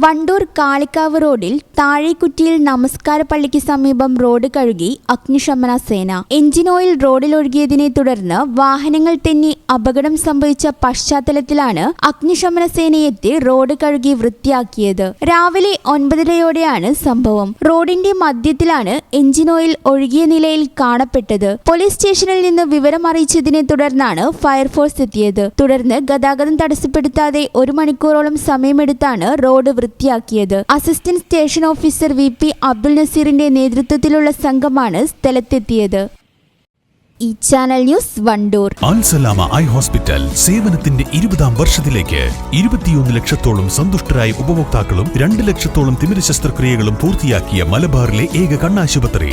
വണ്ടൂർ കാളിക്കാവ് റോഡിൽ താഴേക്കുറ്റിയിൽ നമസ്കാര പള്ളിക്ക് സമീപം റോഡ് കഴുകി അഗ്നിശമന സേന. എഞ്ചിൻ ഓയിൽ റോഡിലൊഴുകിയതിനെ തുടർന്ന് വാഹനങ്ങൾ തെന്നി അപകടം സംഭവിച്ച പശ്ചാത്തലത്തിലാണ് അഗ്നിശമന സേനയെത്തി റോഡ് കഴുകി വൃത്തിയാക്കിയത്. രാവിലെ ഒൻപതരയോടെയാണ് സംഭവം. റോഡിന്റെ മധ്യത്തിലാണ് എഞ്ചിൻ ഓയിൽ ഒഴുകിയ നിലയിൽ കാണപ്പെട്ടത്. പോലീസ് സ്റ്റേഷനിൽ നിന്ന് വിവരം അറിയിച്ചതിനെ തുടർന്നാണ് ഫയർഫോഴ്സ് എത്തിയത്. തുടർന്ന് ഗതാഗതം തടസ്സപ്പെടുത്താതെ ഒരു മണിക്കൂറോളം സമയമെടുത്താണ് road വൃത്തിയാക്കിയത്. Assistant station officer V P Abdul നസീറിന്റെ നേതൃത്വത്തിലുള്ള സംഘമാണ് സ്ഥലത്തെത്തിയത്. ഈ channel news Wandoor. Alsalama eye hospital സേവനത്തിന്റെ ഇരുപതാം വർഷത്തിലേക്ക് ഇരുപത്തിയൊന്ന് ലക്ഷത്തോളം സന്തുഷ്ടരായ ഉപഭോക്താക്കളും രണ്ട് ലക്ഷത്തോളം തിമിര ശസ്ത്രക്രിയകളും പൂർത്തിയാക്കിയ മലബാറിലെ ഏക കണ്ണാശുപത്രി.